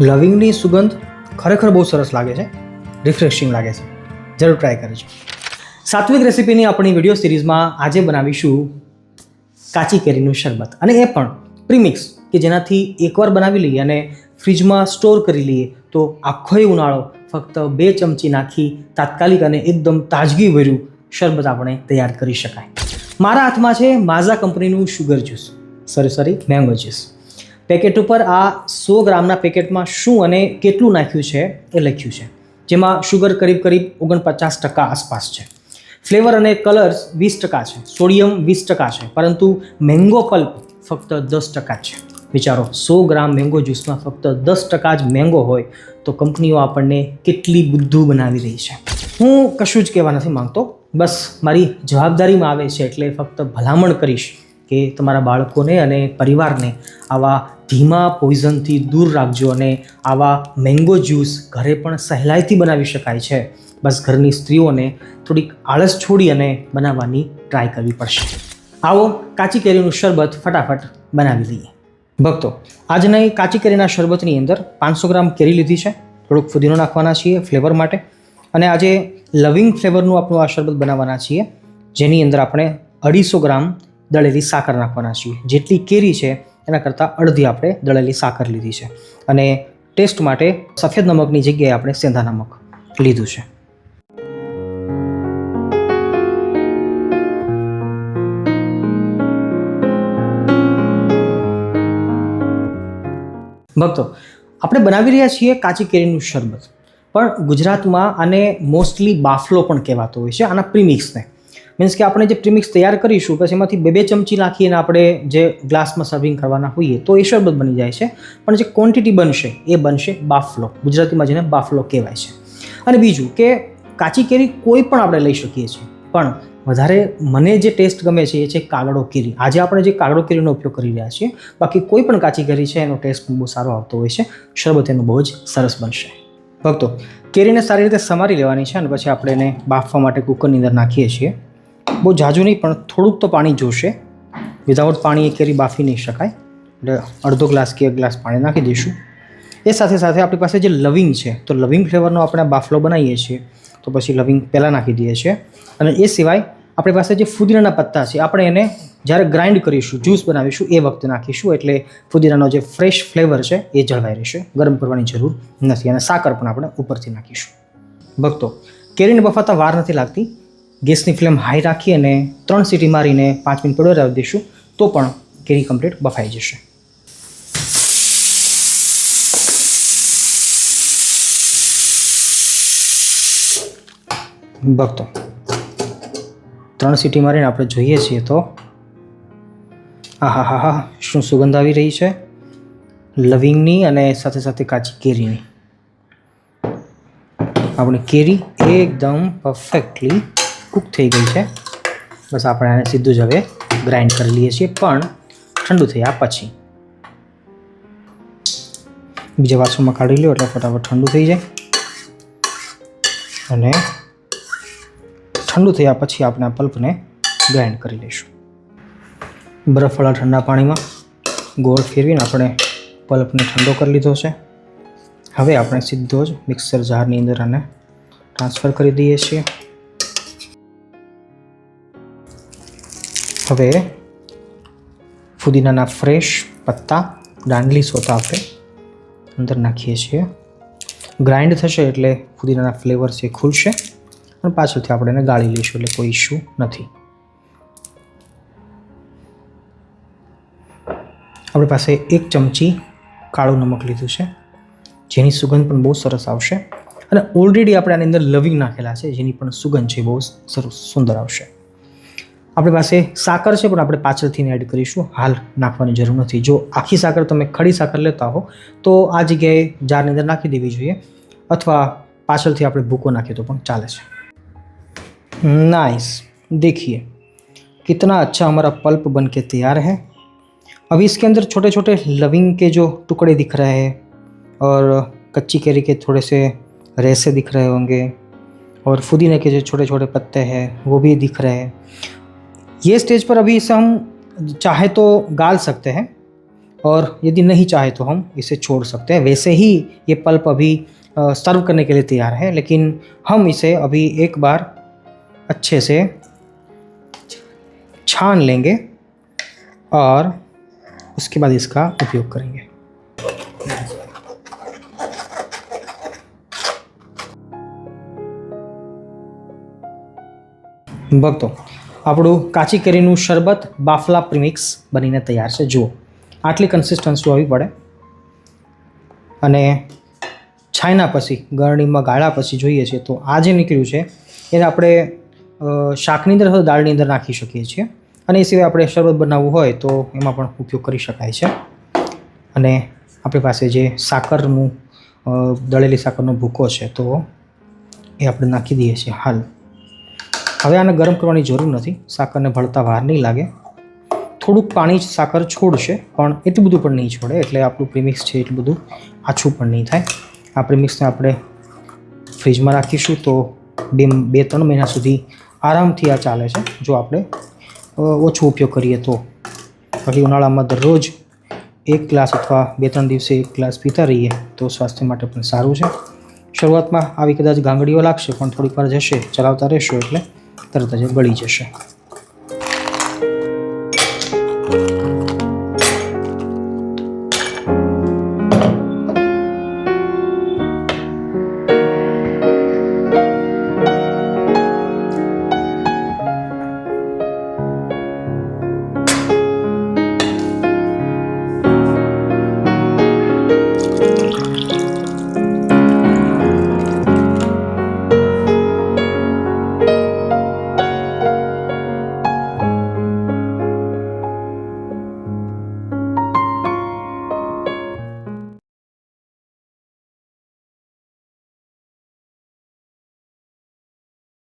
લવિંગની સુગંધ ખરેખર બહુ સરસ લાગે છે. રિફ્રેશિંગ લાગે છે. જરૂર ટ્રાય કરજો. સાત્વિક રેસિપીની આપણી વીડિયો સિરીઝમાં આજે બનાવીશું કાચી કેરીનું શરબત. અને એ પણ પ્રીમિક્સ કે જેનાથી એકવાર બનાવી લઈએ અને ફ્રીજમાં સ્ટોર કરી લઈએ તો આખોય ઉનાળો ફક્ત બે ચમચી નાખી તાત્કાલિક અને એકદમ તાજગીભર્યું શરબત આપણે તૈયાર કરી શકાય. મારા હાથમાં છે માઝા કંપનીનું sugar juice sorry sorry mango juice packet ઉપર આ સો ગ્રામના પેકેટમાં શું અને કેટલું નાખ્યું છે એ લખ્યું છે. જેમાં શુગર કરીબ કરીબ ઓગણપચાસ ટકા આસપાસ છે. ફ્લેવર અને કલર્સ વીસ ટકા છે. સોડિયમ વીસ ટકા છે. પરંતુ મેંગો પલ્પ ફક્ત દસ ટકા છે. વિચારો, સો ગ્રામ મેંગો જ્યુસમાં ફક્ત દસ ટકા જ મેંગો હોય તો કંપનીઓ આપણને કેટલી બુદ્ધુ બનાવી રહી છે. હું કશું જ કહેવા નથી માંગતો. બસ મારી જવાબદારીમાં આવે છે એટલે ફક્ત ભલામણ કરીશ. કે તમારા બાળકોને અને પરિવારને આવા ધીમા પોઈઝનથી દૂર રાખજો અને આવા મેંગો જ્યુસ ઘરે પણ સહેલાઈથી બનાવી શકાય છે. બસ ઘરની સ્ત્રીઓને થોડીક આળસ છોડી અને બનાવવાની ટ્રાય કરવી પડશે. આવો કાચી કેરીનું શરબત ફટાફટ બનાવી લઈએ. ભક્તો, આજના કાચી કેરીના શરબતની અંદર પાંચસો ગ્રામ કેરી લીધી છે. થોડુંક ફુદીનો નાખવાના છીએ ફ્લેવર માટે. અને આજે લવિંગ ફ્લેવરનું આપણું આ શરબત બનાવવાના છીએ. જેની અંદર આપણે અઢીસો ગ્રામ દળેલી સાકર નાખવાના છીએ. જેટલી કેરી છે, એના કરતાં અડધી આપણે દળેલી સાકર લીધી છે. અને ટેસ્ટ માટે સફેદ નમકની જગ્યાએ આપણે સેંધા નમક લીધું છે. ભક્તો, આપણે બનાવી રહ્યા છીએ કાચી કેરીનું શરબત. પણ ગુજરાતમાં આને મોસ્ટલી બાફલો પણ કહેવાતો હોય છે, આના પ્રીમિક્સને મીન્સ કે આપણે જે પ્રીમિક્સ તૈયાર કરીશું પછી એમાંથી બે બે ચમચી નાખીને આપણે જે ગ્લાસમાં સર્વિંગ કરવાના હોઈએ, તો એ શરબત બની જાય છે. પણ જે ક્વોન્ટિટી બનશે, એ બનશે બાફલો. ગુજરાતીમાં જેને બાફલો કહેવાય છે. અને બીજું કે કાચી કેરી કોઈ પણ આપણે લઈ શકીએ છીએ. પણ વધારે મને જે ટેસ્ટ ગમે છે, એ છે કાગડો કેરી. આજે આપણે જે કાગડો કેરીનો ઉપયોગ કરી રહ્યા છીએ, બાકી કોઈ પણ કાચી કેરી છે, એનો ટેસ્ટ બહુ સારો આવતો હોય છે. શરબત એનું બહુ જ સરસ બનશે. ભક્તો, કેરીને સારી રીતે સમારી લેવાની છે અને પછી આપણે એને બાફવા માટે કુકરની અંદર નાખીએ છીએ. બહુ ઝાઝું નહીં, પણ થોડુંક તો પાણી જોશે. વિધાઉટ પાણી એ કેરી બાફી નહીં શકાય. એટલે અડધો ગ્લાસ કે એક ગ્લાસ પાણી નાખી દઈશું. એ સાથે સાથે આપણી પાસે જે લવિંગ છે, તો લવિંગ ફ્લેવરનો આપણે બાફલો બનાવીએ છીએ, તો પછી લવિંગ પહેલાં નાખી દઈએ છીએ. અને એ સિવાય આપણી પાસે જે ફુદીનાના પત્તા છે, આપણે એને જ્યારે ગ્રાઇન્ડ કરીશું, જ્યુસ બનાવીશું, એ વખતે નાખીશું, એટલે ફુદીનાનો જે ફ્રેશ ફ્લેવર છે, એ જળવાઈ રહેશે. ગરમ કરવાની જરૂર નથી. અને સાકર પણ આપણે ઉપરથી નાખીશું. ભક્તો, કેરીને બફાતા વાર નથી લાગતી. ગેસની ફ્લેમ હાઈ રાખી અને ત્રણ સીટી મારીને પાંચ મિનિટ પડવા દઈશું તો પણ કેરી કમ્પ્લીટ બફાઈ જશે. ભક્તો, ત્રણ સીટી મારીને આપણે જોઈએ છીએ તો આહા હા હા શું સુગંધ આવી રહી છે? લવિંગની અને સાથે સાથે કાચી કેરીની. આપણી કેરી એકદમ પરફેક્ટલી કૂક થઈ ગઈ છે. બસ આપણે આને સીધું જ હવે ગ્રાઇન્ડ કરી લઈએ છીએ, પણ ઠંડુ થયા પછી. બીજા વાસણમાં કાઢી લો એટલે ફટાફટ ઠંડુ થઈ જાય. અને ઠંડુ થયા પછી આપણે આ પલ્પને ગ્રાઇન્ડ કરી લઈશું. બરફવાળા ઠંડા પાણીમાં ગોળ ફેરવીને આપણે પલ્પને ઠંડો કરી લીધો છે. હવે આપણે સીધો જ મિક્સર જારની અંદર આને ટ્રાન્સફર કરી દઈએ છીએ. હવે ફુદીનાના ફ્રેશ પત્તા દાંડલી સોતા આપણે અંદર નાખીએ છીએ. ગ્રાઇન્ડ થશે એટલે ફુદીનાના ફ્લેવર છે એ ખુલશે અને પાછળથી આપણે એને ગાળી લઈશું એટલે કોઈ ઇશ્યુ નથી. આપણી પાસે એક ચમચી કાળું નમક લીધું છે, જેની સુગંધ પણ બહુ સરસ આવશે અને ઓલરેડી આપણે આની અંદર લવિંગ નાખેલા છે, જેની પણ સુગંધ છે બહુ સરસ સુંદર આવશે. આપણી પાસે સાકર છે પણ આપણે પાછળથી એડ કરીશું હાલ નાખવાની જરૂર નથી જો આખી સાકર તમે ખડી સાકર લેતા હો તો આ જગ્યાએ જારની અંદર નાખી દેવી જોઈએ અથવા પાછળથી આપણે ભૂકો નાખીએ તો પણ ચાલે છે नाइस देखिए कितना अच्छा हमारा पल्प बन के तैयार है अभी इसके अंदर छोटे छोटे लविंग के जो टुकड़े दिख रहे हैं और कच्ची कैरी के थोड़े से रेसे दिख रहे होंगे और पुदीने के जो छोटे छोटे पत्ते हैं वो भी दिख रहे हैं ये स्टेज पर अभी इसे हम चाहे तो गाल सकते हैं और यदि नहीं चाहे तो हम इसे छोड़ सकते हैं। वैसे ही ये पल्प अभी सर्व करने के लिए तैयार है, लेकिन हम इसे अभी एक बार अच्छे से छान लेंगे और उसके बाद इसका उपयोग करेंगे। भक्तों આપણું કાચી કેરીનું શરબત બાફલા પ્રીમિક્સ બનીને તૈયાર છે. જુઓ, આટલી કન્સિસ્ટન્સી હોવી પડે. અને છાયના પછી, ગરણીમાં ગાળા પછી જોઈએ છીએ તો આ જે નીકળ્યું છે, એને આપણે શાકની અંદર અથવા દાળની અંદર નાખી શકીએ છીએ. અને એ સિવાય આપણે શરબત બનાવવું હોય તો એમાં પણ ઉપયોગ કરી શકાય છે. અને આપણી પાસે જે સાકરનું દળેલી સાકરનો ભૂકો છે તો એ આપણે નાખી દઈએ છીએ. હાલ હવે આને ગરમ કરવાની જરૂર નથી. સાકરને ભળતા વાર નહીં લાગે. થોડુંક પાણી જ સાકર છોડશે, પણ એટલું બધું પણ નહીં છોડે. એટલે આપણું પ્રીમિક્સ છે એટલું બધું આછું પણ નહીં થાય. આ પ્રીમિક્સને આપણે ફ્રીજમાં રાખીશું તો બે બે ત્રણ મહિના સુધી આરામથી આ ચાલે છે. જો આપણે ઓછો ઉપયોગ કરીએ તો. બાકી ઉનાળામાં દરરોજ એક ગ્લાસ અથવા બે ત્રણ દિવસે એક ગ્લાસ પીતા રહીએ તો સ્વાસ્થ્ય માટે પણ સારું છે. શરૂઆતમાં આવી કદાચ ગાંગડીઓ લાગશે, પણ થોડીક વાર જશે, ચલાવતા રહેશો એટલે તરત જ ગળી જશે.